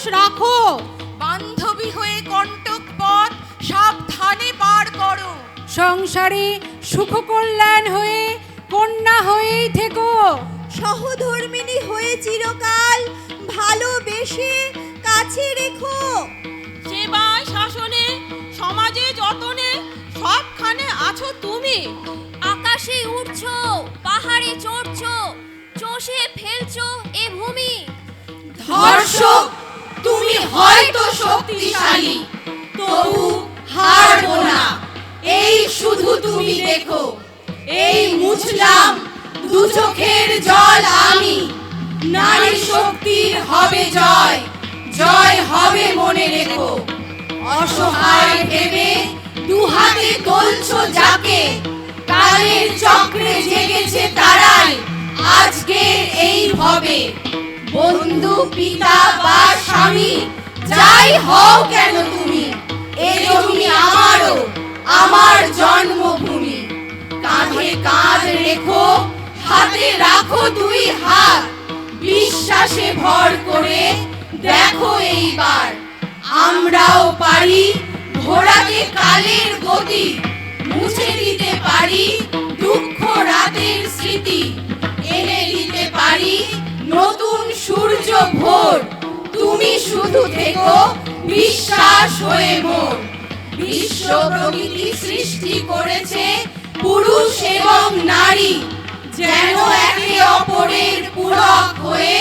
সাহস রাখো। বান্ধবী হয়ে কণ্টক পথ সাবধানে পার করো। সংসারে সুখ কল্যাণ হয়ে কন্যা হয়েই থেকো। সহধর্মিণী হয়ে চিরকাল ভালোবেসে কাছে রেখো। সেবা শাসনে সমাজে যতনে সবখানে আছো তুমি। আকাশে উঠছো পাহাড়ে চড়ছো চষে ফেলছো এ ভূমি। ধর্ষক! হয়তো শক্তিশালী। তবু হারবো না। এই শুধু তুমি দেখো। এই মুছলাম দু চোখের জল আমি। নারী শক্তির হবে জয়। জয় হবে মনে রেখো। অসহায় ভেবে দু হাতে তোলছো যাকে। কালের চক্রে জেগেছে তারাই। আজকের এই ভবে। বন্ধু, পিতা বা স্বামী যাই হও কেন তুমি? এ জমি আমারও, আমার জন্মভূমি। কাঁধে কাঁধ রেখো, হাতে রাখো দুই হাত। বিশ্বাসে ভর করে দেখো এইবার। আমরাও পারি ঘোড়াতে কালের গতি। মুছে দিতে পারি দুঃখ রাতের স্মৃতি। এনে দিতে পারি নতুন সূর্য ভোর শুধু থেকো, বিশ্বাস হয়ে মন। বিশ্ব প্রকৃতি সৃষ্টি করেছে পুরুষ এবং নারী, যেন একে অপরের পূরক হয়ে